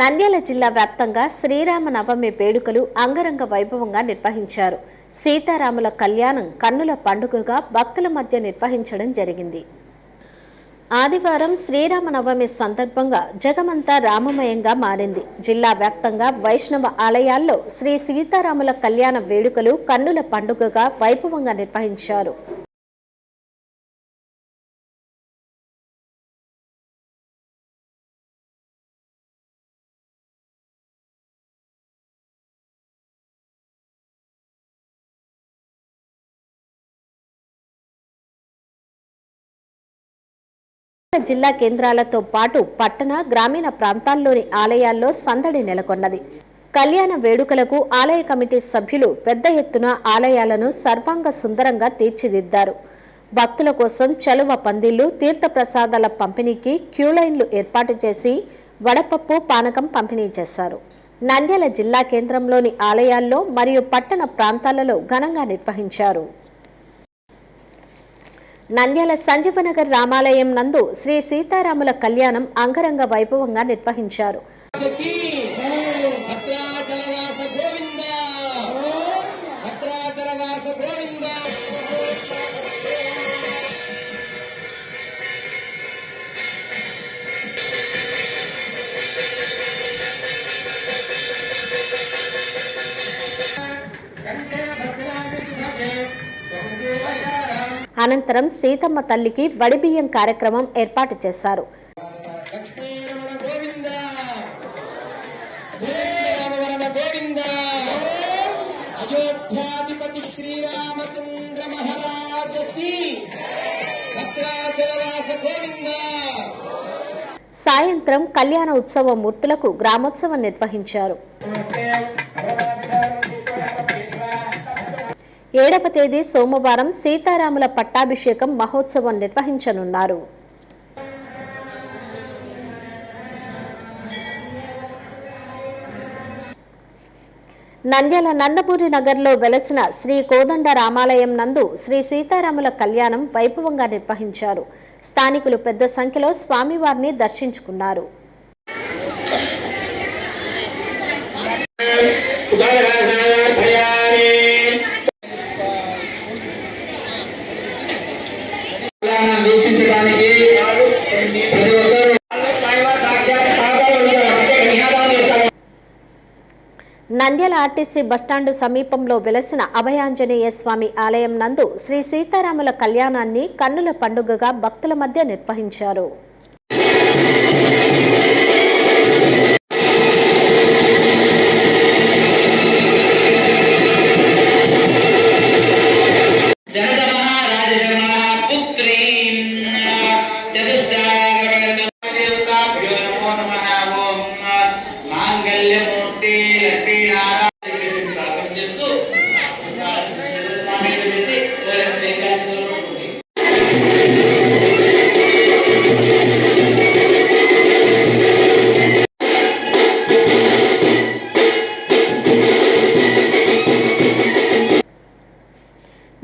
నంద్యాల జిల్లా వ్యాప్తంగా శ్రీరామ నవమి వేడుకలు అంగరంగ వైభవంగా నిర్వహించారు. సీతారాముల కళ్యాణం కన్నుల పండుగగా భక్తుల మధ్య నిర్వహించడం జరిగింది. ఆదివారం శ్రీరామ నవమి సందర్భంగా జగమంతా రామమయంగా మారింది. జిల్లా వ్యాప్తంగా వైష్ణవ ఆలయాల్లో శ్రీ సీతారాముల కళ్యాణ వేడుకలు కన్నుల పండుగగా వైభవంగా నిర్వహించారు. జిల్లా కేంద్రాలతో పాటు పట్టణ గ్రామీణ ప్రాంతాల్లోని ఆలయాల్లో సందడి నెలకొన్నది. కళ్యాణ వేడుకలకు ఆలయ కమిటీ సభ్యులు పెద్ద ఎత్తున ఆలయాలను సర్వాంగ సుందరంగా తీర్చిదిద్దారు. భక్తుల కోసం చలువ పందిళ్ళు తీర్థప్రసాదాల పంపిణీకి క్యూలైన్లు ఏర్పాటు చేసి వడపప్పు పానకం పంపిణీ చేశారు. నంద్యాల జిల్లా కేంద్రంలోని ఆలయాల్లో మరియు పట్టణ ప్రాంతాలలో ఘనంగా నిర్వహించారు. నంద్యాల సంజీవనగర్ రామాలయం నందు శ్రీ సీతారాముల కళ్యాణం అంగరంగ వైభవంగా నిర్వహించారు. అనంతరం సీతమ్మ తల్లికి వడిబియ్యం కార్యక్రమం ఏర్పాటు చేశారు. లక్ష్మీరమణ గోవింద గోవింద గోవింద అయోధ్యాధిపతి శ్రీరామచంద్ర మహారాజకి భద్రాచలవాస గోవింద. సాయంత్రం కళ్యాణ ఉత్సవ మూర్తులకు గ్రామోత్సవం నిర్వహించారు. ఏడవ తేదీ సోమవారం సీతారాముల పట్టాభిషేకం మహోత్సవం నిర్వహించనున్నారు. నంద్యాల నందమూరి నగర్లో వెలసిన శ్రీ కోదండ రామాలయం నందు శ్రీ సీతారాముల కళ్యాణం వైభవంగా నిర్వహించారు. స్థానికులు పెద్ద సంఖ్యలో స్వామివారిని దర్శించుకున్నారు. నంద్యాల ఆర్టీసీ బస్టాండు సమీపంలో వెలసిన అభయాంజనేయ స్వామి ఆలయం నందు శ్రీ సీతారాముల కళ్యాణాన్ని కన్నుల పండుగగా భక్తుల మధ్య నిర్వహించారు.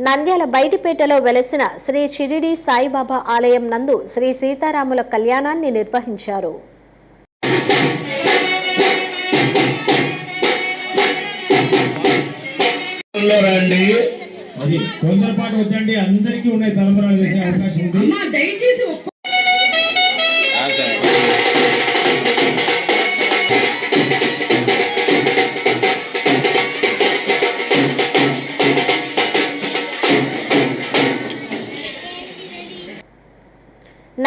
నంద్యాల బయటిపేటలో వెలసిన శ్రీ షిరిడి సాయిబాబా ఆలయం నందు శ్రీ సీతారాముల కళ్యాణాన్ని నిర్వహించారు. లో రండి అది తొందరపాటు వద్దండి. అందరికీ ఉన్నాయి తలంబరాలు వేసే అవకాశం ఉంది. అమ్మా దయచేసి ఒక్క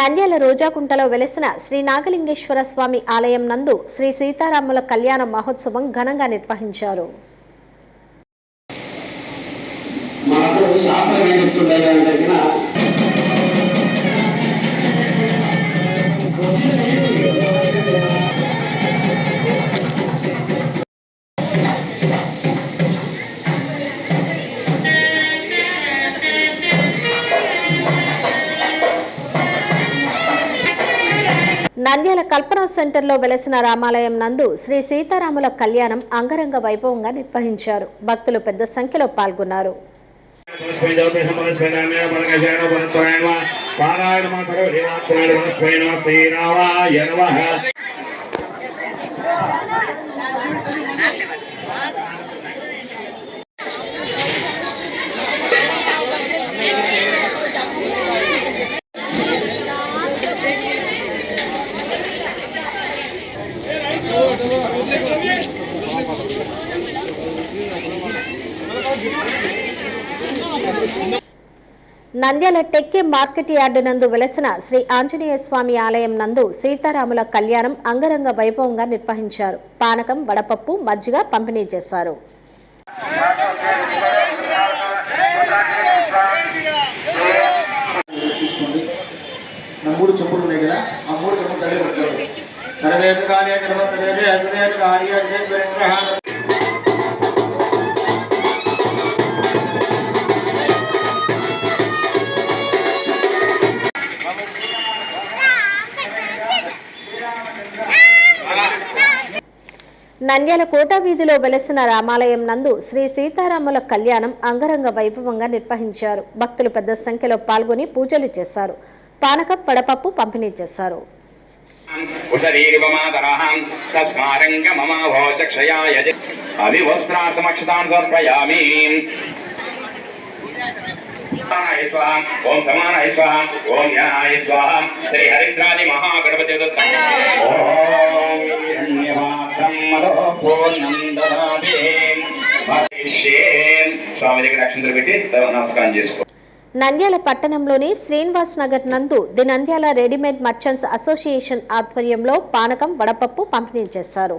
నంద్యాల రోజాకుంటలో వెలసిన శ్రీ నాగలింగేశ్వర స్వామి ఆలయం నందు శ్రీ సీతారాముల కళ్యాణ మహోత్సవం ఘనంగా నిర్వహించారు. మనకు శాస్త్రం ఏం నంద్యాల కల్పన సెంటర్లో వెలసిన రామాలయం నందు శ్రీ సీతారాముల కళ్యాణం అంగరంగ వైభవంగా నిర్వహించారు. భక్తులు పెద్ద సంఖ్యలో పాల్గొన్నారు. నంద్యాల టెక్కే మార్కెట్ యార్డు నందు వెలసిన శ్రీ ఆంజనేయ స్వామి ఆలయం నందు సీతారాముల కళ్యాణం అంగరంగ వైభవంగా నిర్వహించారు. పానకం వడపప్పు మజ్జిగ పంపిణీ చేశారు. మూడు నంద్యాల కోట వీధిలో వెలసిన రామాలయం నందు శ్రీ సీతారాముల కళ్యాణం అంగరంగ వైభవంగా నిర్వహించారు. భక్తులు పెద్ద సంఖ్యలో పాల్గొని పూజలు చేశారు. పానకం వడపప్పు పంపిణీ చేశారు. ఓం సమానాయ స్వాహ ఓం స్వాహ శ్రీ హరిద్రాది మహాగణపతి స్వామి దగ్గర అక్షంతలు పెట్టి నమస్కారం చేసుకో నంద్యాల పట్టణంలోని శ్రీనివాస్ నగర్ నందు the Nandyal readymade merchants association ఆధ్వర్యంలో పానకం వడపప్పు పంపిణీ చేశారు.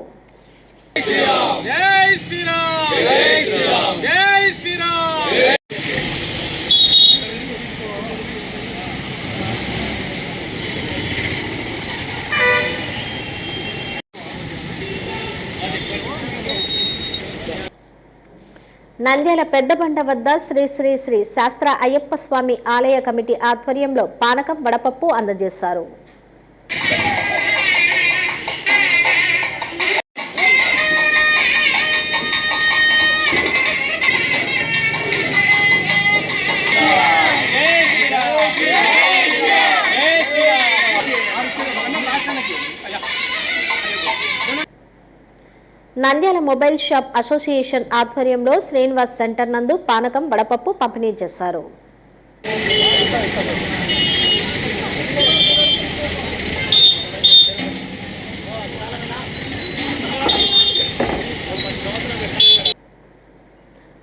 నంద్యాల పెద్దబండ వద్ద శ్రీ శ్రీ శ్రీ శాస్త్ర అయ్యప్ప స్వామి ఆలయ కమిటీ ఆధ్వర్యంలో పానకం వడపప్పు అందజేశారు. నంద్యాల మొబైల్ షాప్ అసోసియేషన్ ఆధ్వర్యంలో శ్రీనివాస్ సెంటర్ నందు పానకం వడపప్పు పంపిణీ చేశారు.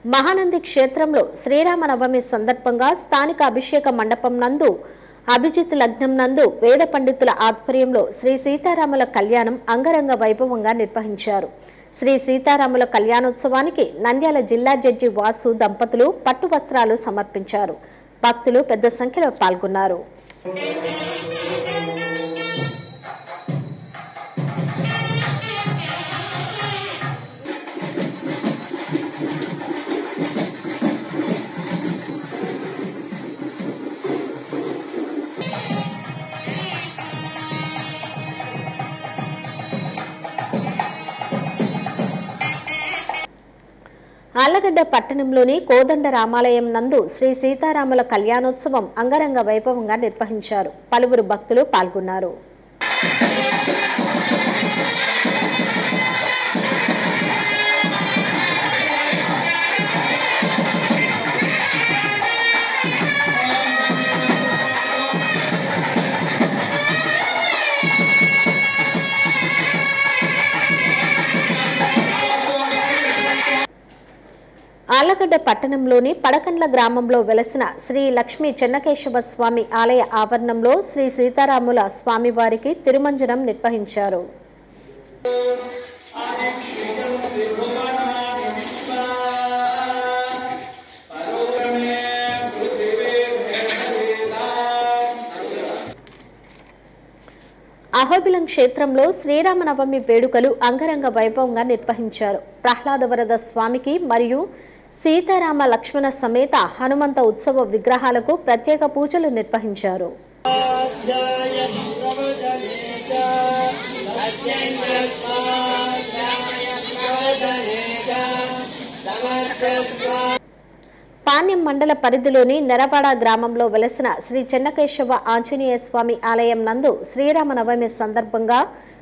మహానంది క్షేత్రంలో శ్రీరామనవమి సందర్భంగా స్థానిక అభిషేక మండపం నందు అభిజిత్ లగ్నం నందు వేద పండితుల ఆధ్వర్యంలో శ్రీ సీతారాముల కళ్యాణం అంగరంగ వైభవంగా నిర్వహించారు. శ్రీ సీతారాముల కళ్యాణోత్సవానికి నంద్యాల జిల్లా జడ్జి వాసు దంపతులు పట్టు వస్త్రాలు సమర్పించారు. భక్తులు పెద్ద సంఖ్యలో పాల్గొన్నారు. ఆళ్ళగడ్డ పట్టణంలోని కోదండ రామాలయం నందు శ్రీ సీతారాముల కళ్యాణోత్సవం అంగరంగ వైభవంగా నిర్వహించారు. పలువురు భక్తులు పాల్గొన్నారు. ఆళ్ళగడ్డ పట్టణంలోని పడకండ్ల గ్రామంలో వెలసిన శ్రీ లక్ష్మీ చెన్నకేశవ స్వామి ఆలయ ఆవరణంలో శ్రీ సీతారాముల స్వామివారికి తిరుమంజనం నిర్వహించారు. అహోబిలం క్షేత్రంలో శ్రీరామనవమి వేడుకలు అంగరంగ వైభవంగా నిర్వహించారు. ప్రహ్లాదవరద స్వామికి మరియు సీతారామ లక్ష్మణ సమేత హనుమంత ఉత్సవ విగ్రహాలకు ప్రత్యేక పూజలు నిర్వహించారు. పాణ్యం మండల పరిధిలోని నెరపాడ గ్రామంలో వెలసిన శ్రీ చెన్నకేశవ ఆంజనేయ స్వామి ఆలయం నందు శ్రీరామనవమి సందర్భంగా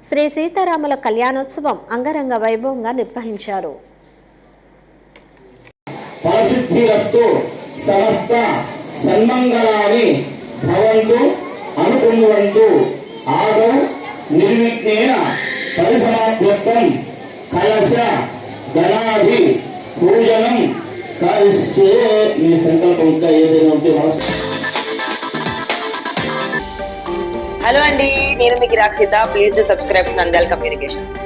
శ్రీ సీతారాముల కళ్యాణోత్సవం అంగరంగ వైభవంగా నిర్వహించారు. పరిశుద్ధిరస్తు సమస్త సన్మంగళాన్ని భవంతు అనుకున్నవంతు ఆదౌ నిర్విఘ్నేన పరిసమాప్తం కలశ గణాభి పూజనం కలిసే ఈ సంకల్పం ఇంకా ఏదైనా ఉంటే మనసు హలో అండి నేను మీకు Rakshita please to subscribe Nandal communications